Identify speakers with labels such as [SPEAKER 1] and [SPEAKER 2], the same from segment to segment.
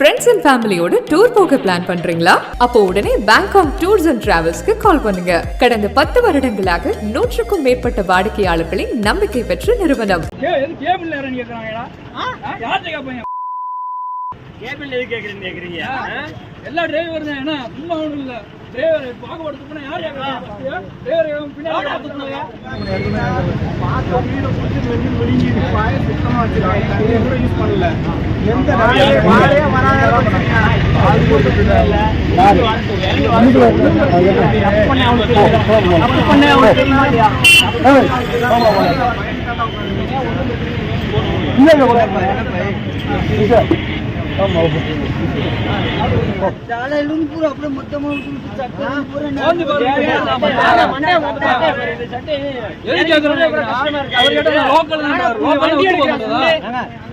[SPEAKER 1] Friends and ஃபேமிலியோட tour போக plan பண்றீங்களா? அப்போ உடனே பேங்காக் டூர்ஸ் அண்ட் டிராவல்ஸ்க்கு கால் பண்ணுங்க. கடந்த பத்து வருடங்களாக நூற்றுக்கும் மேற்பட்ட வாடிக்கையாளர்களின் நம்பிக்கை பெற்ற நிறுவனம்.
[SPEAKER 2] எல்லா டிரைவர் தான் என்ன? சும்மா ஒன்றும் இல்லை. டிரைவர் போனால் யார் டிரைவர் பின்னாடி பார்த்து போனாங்க வந்து எது கேட்குறாங்க அவர் கேட்டால் லோக்கல் லோக்கல்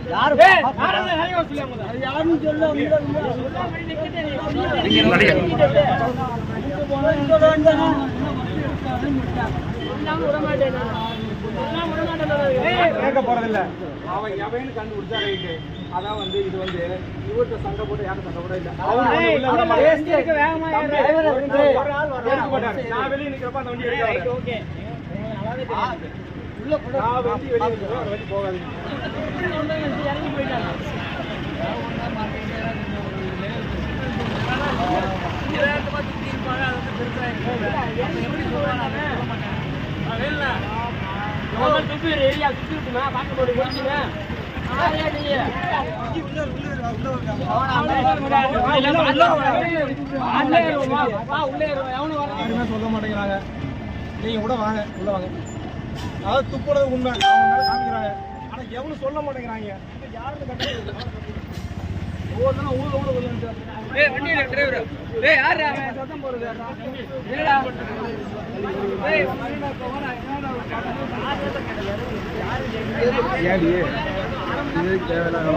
[SPEAKER 3] கேட்க போறதில்ல. அவன் எவன்னு கண்டுபிடிச்சா ரைட்டு? அதான் வந்து இது வந்து இவர்கிட்ட சண்டை போட்டு யாரும் போட இல்ல. நான் வெளிய நிக்கிறப்ப அந்த வண்டி எடுக்காது. சொல்ல மாட்டேங்கிறாங்க நீங்க கூட வாங்க உள்ள வாங்க அதாவது துப்புறது உண்மை. அவங்க மேல காமிக்கிறாங்க. ஆனா எவனும் சொல்ல மாட்டேங்கிறாங்க. இது யாருன்னு ஊர்ல ஊர்ல வந்து
[SPEAKER 2] ஏய் வண்டி டிரைவர் ஏய் யார் அவன் சத்தம் போறது யாரா ஏடா ஏய் மரியாதை போறா என்னடா?
[SPEAKER 3] ஏடி இது தேவையில்லாத